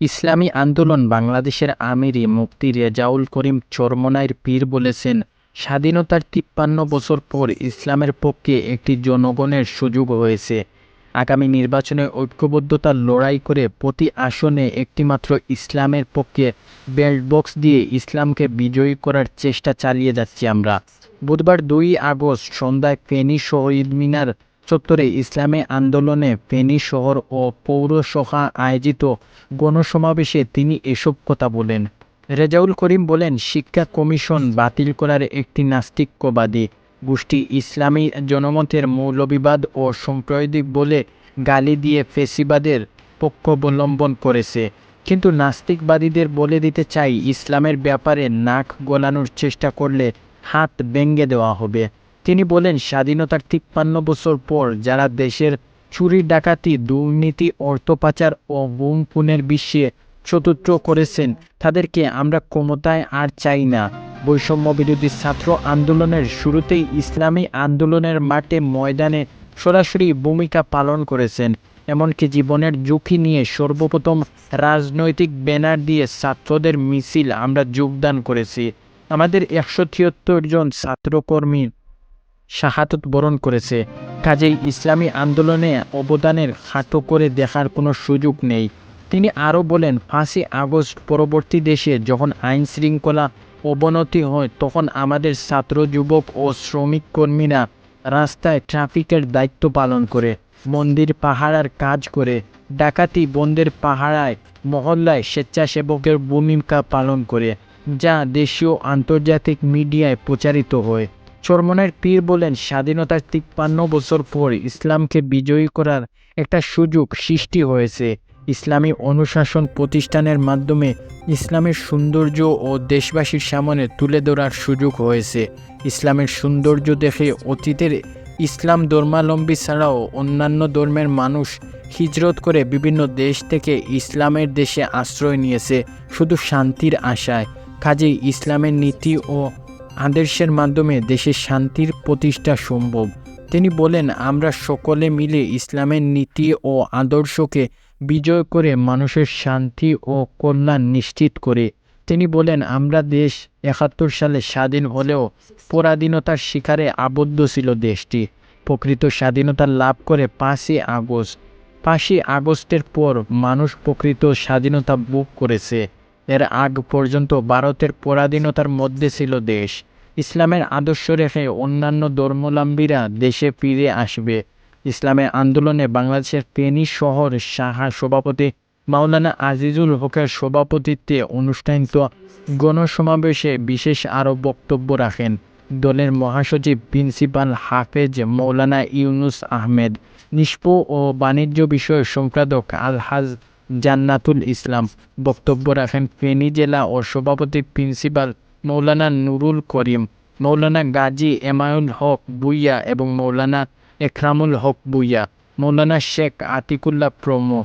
ইসলামী আন্দোলন বাংলাদেশের আমিরি মুফতি রেজাউল করিম চরমনাইর পীর বলেছেন, স্বাধীনতার তিপ্পান্ন বছর পর ইসলামের পক্ষে একটি জনগণের সুযোগ হয়েছে। আগামী নির্বাচনে ঐক্যবদ্ধতার লড়াই করে প্রতি আসনে একটিমাত্র ইসলামের পক্ষে ব্যালট বক্স দিয়ে ইসলামকে বিজয়ী করার চেষ্টা চালিয়ে যাচ্ছি আমরা। বুধবার দুই আগস্ট সন্ধ্যায় ফেনী শহীদ মিনার চত্বরে ইসলামী আন্দোলনে ফেনী শহর ও পৌরসভা আয়োজিত গণসমাবেশে তিনি এসব কথা বলেন। রেজাউল করিম বলেন, শিক্ষা কমিশন বাতিল করার একটি নাস্তিক্যবাদী গোষ্ঠী ইসলামী জনমতের মৌলবিবাদ ও সাম্প্রদায়িক বলে গালি দিয়ে ফেসিবাদের পক্ষ অবলম্বন করেছে। কিন্তু নাস্তিকবাদীদের বলে দিতে চাই, ইসলামের ব্যাপারে নাক গলানোর চেষ্টা করলে হাত ভেঙে দেওয়া হবে। তিনি বলেন, স্বাধীনতার তিপ্পান্ন বছর পর যারা দেশের চুরি, ডাকাতি, দুর্নীতি অর্থ পাচার ও গুম খুনের বিশ্বে চতুর্থ করেছেন, তাদেরকে আমরা ক্ষমতায় আর চাই না। বৈষম্য বিরোধী ছাত্র আন্দোলনের শুরুতেই ইসলামী আন্দোলনের মাঠে ময়দানে সরাসরি ভূমিকা পালন করেছেন, এমনকি জীবনের ঝুঁকি নিয়ে সর্বপ্রথম রাজনৈতিক ব্যানার দিয়ে ছাত্রদের মিছিল আমরা যোগদান করেছি। আমাদের একশো তিয়াত্তর জন ছাত্রকর্মী শাহাদত বরণ করেছে। কাজেই ইসলামী আন্দোলনে অবদানের খাটো করে দেখার কোনো সুযোগ নেই। তিনি আরও বলেন পাঁচই আগস্ট পরবর্তী দেশে যখন আইন শৃঙ্খলা অবনতি হয়, তখন আমাদের ছাত্র, যুবক ও শ্রমিক কর্মীরা রাস্তায় ট্রাফিকের দায়িত্ব পালন করে, মন্দির পাহারার কাজ করে, ডাকাতি বন্দের পাহারায়, মহল্লায় স্বেচ্ছাসেবকের ভূমিকা পালন করে, যা দেশীয় আন্তর্জাতিক মিডিয়ায় প্রচারিত হয়। চরমনের পীর বলেন, স্বাধীনতার তিপ্পান্ন বছর পর ইসলামকে বিজয়ী করার একটা সুযোগ সৃষ্টি হয়েছে। ইসলামী অনুশাসন প্রতিষ্ঠানের মাধ্যমে ইসলামের সৌন্দর্য ও দেশবাসীর সামনে তুলে ধরার সুযোগ হয়েছে। ইসলামের সৌন্দর্য দেখে অতীতের ইসলাম ধর্মালম্বী ছাড়াও অন্যান্য ধর্মের মানুষ হিজরত করে বিভিন্ন দেশ থেকে ইসলামের দেশে আশ্রয় নিয়েছে শুধু শান্তির আশায়। কাজেই ইসলামের নীতি ও আদর্শের মাধ্যমে দেশের শান্তির প্রতিষ্ঠা সম্ভব। তিনি বলেন, আমরা সকলে মিলে ইসলামের নীতি ও আদর্শকে বিজয় করে মানুষের শান্তি ও কল্যাণ নিশ্চিত করে। তিনি বলেন, আমরা দেশ একাত্তর সালে স্বাধীন হলেও পরাধীনতার শিকারে আবদ্ধ ছিল দেশটি। প্রকৃত স্বাধীনতা লাভ করে পাঁচই আগস্ট। পাঁচই আগস্টের পর মানুষ প্রকৃত স্বাধীনতা ভোগ করেছে। এর আগ পর্যন্ত ভারতের পরাধীনতার মধ্যে ছিল দেশ। ইসলামের আদর্শ রেখে অন্যান্য ধর্মলম্বীরা দেশে ফিরে আসবে। ইসলামের আন্দোলনে বাংলাদেশের ফেনী শহর সাহা সভাপতি মাওলানা আজিজুল হকের সভাপতিত্বে অনুষ্ঠানিত গণসমাবেশে বিশেষ আরও বক্তব্য রাখেন দলের মহাসচিব প্রিন্সিপাল হাফেজ মৌলানা ইউনুস আহমেদ। নিষ্প ও বাণিজ্য বিষয়ক সম্পাদক আলহাজ জান্নাতুল ইসলাম। বক্তব্য রাখেন ফেনী জেলা ও সভাপতি প্রিন্সিপাল মৌলানা নুরুল করিম, মৌলানা গাজী এমায়ুল হক বুইয়া এবং মৌলানা একরামুল হক বুইয়া, মৌলানা শেখ আতিকুল্লাহ প্রমুখ।